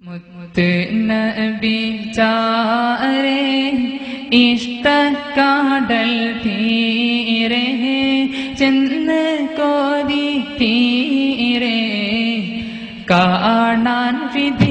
മുത്ത് നബി ചാരേ ഇഷ്ടക്കാടൽ തീരേ ചെന്ന് കോതി തീരേ കാണാൻ വിധ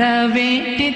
வரவேற்று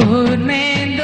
Food man,